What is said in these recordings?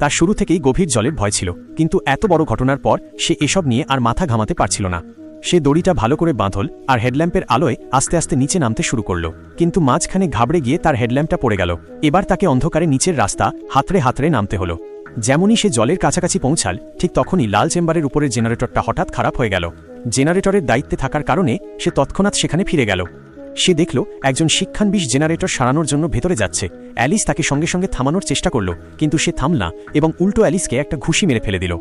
তার শুরু থেকেই গভীর জলের ভয় ছিল, কিন্তু এত বড় ঘটনার পর সে এসব নিয়ে আর মাথা ঘামাতে পারছিল না। সে দড়িটা ভালো করে বাঁধল আর হেডল্যাম্পের আলোয় আস্তে আস্তে নিচে নামতে শুরু করল, কিন্তু মাঝখানে ঘাবড়ে গিয়ে তার হেডল্যাম্পটা পড়ে গেল। এবার তাকে অন্ধকারে নিচের রাস্তা হাতড়ে হাতড়ে নামতে হলো। যেমনই সে জলের কাছাকাছি পৌঁছাল, ঠিক তখনই লাল চেম্বারের উপরের জেনারেটরটা হঠাৎ খারাপ হয়ে গেল। জেনারেটরের দায়িত্বে থাকার কারণে সে তৎক্ষণাৎ সেখানে ফিরে গেল। সে দেখল, একজন শিক্ষানবিশ জেনারেটর সারানোর জন্য ভেতরে যাচ্ছে। অ্যালিস তাকে সঙ্গে সঙ্গে থামানোর চেষ্টা করল, কিন্তু সে থামল না এবং উল্টো অ্যালিসকে একটা ঘুষি মেরে ফেলে দিল।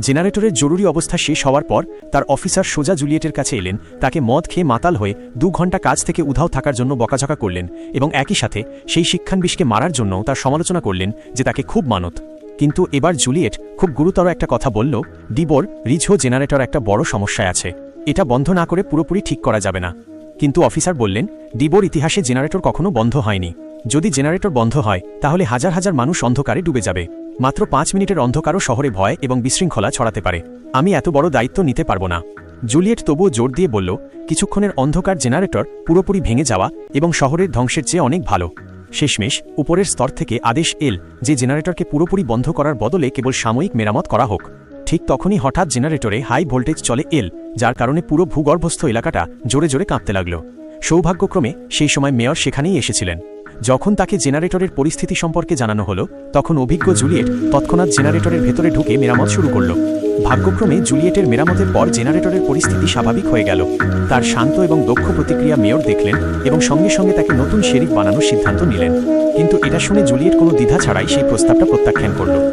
জেনারেটরের জরুরি অবস্থা শেষ হওয়ার পর, তার অফিসার সোজা জুলিয়েটের কাছে এলেন, তাকে মদ খেয়ে মাতাল হয়ে দু ঘণ্টা কাজ থেকে উধাও থাকার জন্য বকাঝকা করলেন এবং একই সাথে সেই শিক্ষানবিশকে মারার জন্য তার সমালোচনা করলেন যে তাকে খুব মানত। কিন্তু এবার জুলিয়েট খুব গুরুতর একটা কথা বলল, ডিবোর, রিঝো জেনারেটর একটা বড় সমস্যায় আছে। এটা বন্ধ না করে পুরোপুরি ঠিক করা যাবে না। কিন্তু অফিসার বললেন, ডিবোর ইতিহাসে জেনারেটর কখনো বন্ধ হয়নি। যদি জেনারেটর বন্ধ হয়, তাহলে হাজার হাজার মানুষ অন্ধকারে ডুবে যাবে। মাত্র পাঁচ মিনিটের অন্ধকারও শহরে ভয় এবং বিশৃঙ্খলা ছড়াতে পারে। আমি এত বড় দায়িত্ব নিতে পারব না। জুলিয়েট তবুও জোর দিয়ে বলল, কিছুক্ষণের অন্ধকার জেনারেটর পুরোপুরি ভেঙে যাওয়া এবং শহরের ধ্বংসের চেয়ে অনেক ভালো। শেষমেশ, উপরের স্তর থেকে আদেশ এল যে জেনারেটরকে পুরোপুরি বন্ধ করার বদলে কেবল সাময়িক মেরামত করা হোক। ঠিক তখনই হঠাৎ জেনারেটরে হাই ভোল্টেজ চলে এল, যার কারণে পুরো ভূগর্ভস্থ এলাকাটা জোরে জোরে কাঁপতে লাগল। সৌভাগ্যক্রমে সেই সময় মেয়র সেখানেই এসেছিলেন। যখন তাকে জেনারেটরের পরিস্থিতি সম্পর্কে জানানো হলো, তখন অভিজ্ঞ জুলিয়েট তৎক্ষণাৎ জেনারেটরের ভেতরে ঢুকে মেরামত শুরু করল। ভাগ্যক্রমে জুলিয়েটের মেরামতের পর জেনারেটরের পরিস্থিতি স্বাভাবিক হয়ে গেল। তার শান্ত এবং দক্ষ প্রতিক্রিয়া মেয়র দেখলেন এবং সঙ্গে সঙ্গে তাকে নতুন শেরিফ বানানোর সিদ্ধান্ত নিলেন। কিন্তু এটা শুনে জুলিয়েট কোনো দ্বিধা ছাড়াই সেই প্রস্তাবটা প্রত্যাখ্যান করল।